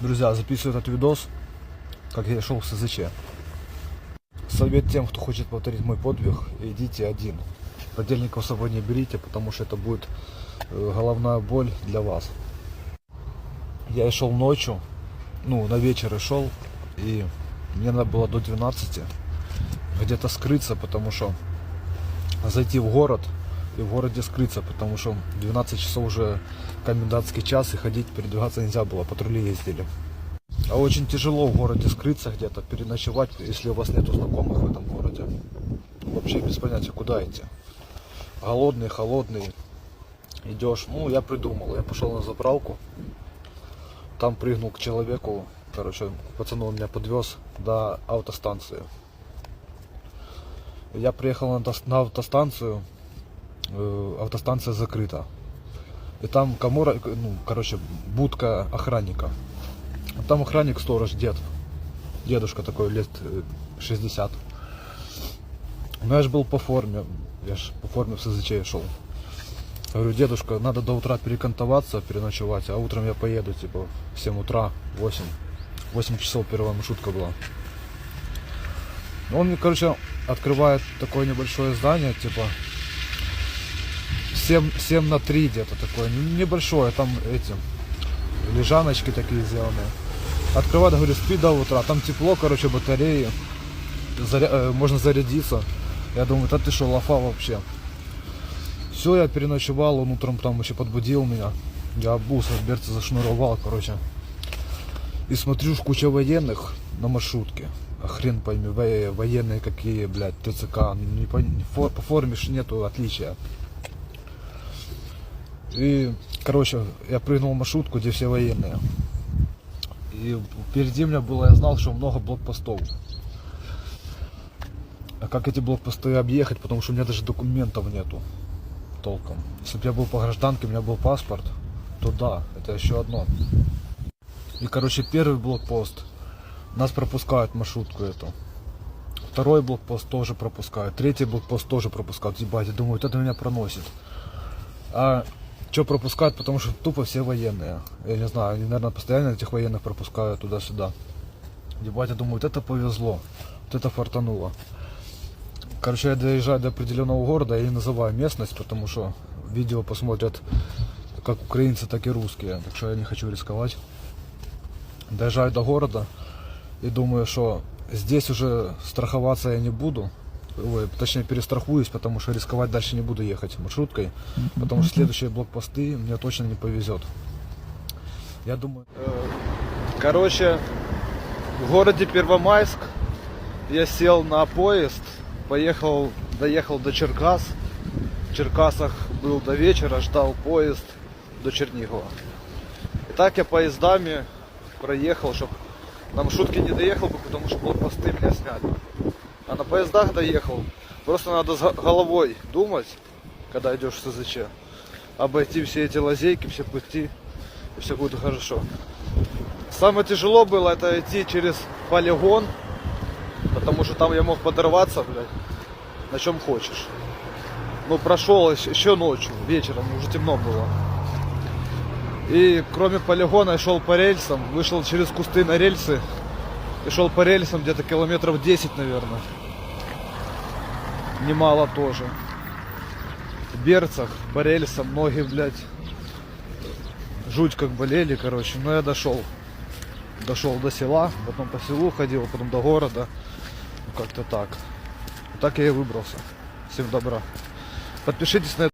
Друзья, записываю этот видос, как я шел в СЗЧ. Совет тем, кто хочет повторить мой подвиг, идите один. Подельников с собой не берите, потому что это будет э, головная боль для вас. Я шел ночью, ну, на вечер и шел, и мне надо было до 12 где-то скрыться, потому что зайти в город и в городе скрыться, потому что 12 часов уже комендантский час и ходить, передвигаться нельзя было, патрули ездили. А очень тяжело в городе скрыться где-то, переночевать, если у вас нету знакомых в этом городе. Вообще без понятия, куда идти. Голодный, холодный, идешь. Ну, я придумал, я пошел на заправку, там прыгнул к человеку, короче, пацану он меня подвез до автостанции. Я приехал на, тос- на автостанцию, автостанция закрыта. И там комора, ну, короче, будка охранника. Там охранник сторож, дед. Дедушка такой, лет э, 60. Ну я же был по форме, я же по форме в СЗЧ шел. Говорю, дедушка, надо до утра перекантоваться, переночевать, а утром я поеду, типа, в 7 утра, 8. 8 часов первая маршрутка была. Он мне, короче, открывает такое небольшое здание, типа 7, 7 на 3 где-то такое, небольшое, там эти лежаночки такие сделаны. Открывает, говорит, спи до утра, там тепло, короче, батареи, заря- э, можно зарядиться. Я думаю, да ты что, лафа вообще. Все, я переночевал, он утром там еще подбудил меня. Я обулся, берцы зашнуровал, короче. И смотрю, куча военных на маршрутке. А хрен пойми, во- военные какие, блядь, ТЦК. Не по, по форме нету отличия. И, короче, я прыгнул в маршрутку, где все военные. И впереди меня было, я знал, что много блокпостов. А как эти блокпосты объехать, потому что у меня даже документов нету толком. Если бы я был по гражданке, у меня был паспорт, то да, это еще одно. И, короче, первый блокпост, нас пропускают маршрутку эту. Второй блокпост тоже пропускают. Третий блокпост тоже пропускают. Ебать, я думаю, это меня проносит. А что пропускают? Потому что тупо все военные. Я не знаю, они, наверное, постоянно этих военных пропускают туда-сюда. Ебать, я думаю, вот это повезло. Вот это фартануло. Короче, я доезжаю до определенного города, не называю местность, потому что видео посмотрят как украинцы, так и русские. Так что я не хочу рисковать. Доезжаю до города и думаю, что здесь уже страховаться я не буду. Ой, точнее перестрахуюсь, потому что рисковать дальше не буду ехать маршруткой, потому что следующие блокпосты мне точно не повезет. Я думаю... Короче, в городе Первомайск я сел на поезд, поехал, доехал до Черкас. В Черкасах был до вечера, ждал поезд до Чернигова. И так я поездами проехал, чтобы на маршрутке не доехал бы, потому что блокпосты меня сняли. А на поездах доехал. Просто надо с го- головой думать, когда идешь в СЗЧ. Обойти все эти лазейки, все пути, и все будет хорошо. Самое тяжело было это идти через полигон, потому что там я мог подорваться, блядь, на чем хочешь. Ну, прошел еще, ночью, вечером, уже темно было. И кроме полигона шел по рельсам, вышел через кусты на рельсы и шел по рельсам где-то километров 10, наверное. Немало тоже. В берцах, по рельсам, ноги, блядь, жуть как болели, короче. Но я дошел. Дошел до села, потом по селу ходил, потом до города. Ну, как-то так. Так я и выбрался. Всем добра. Подпишитесь на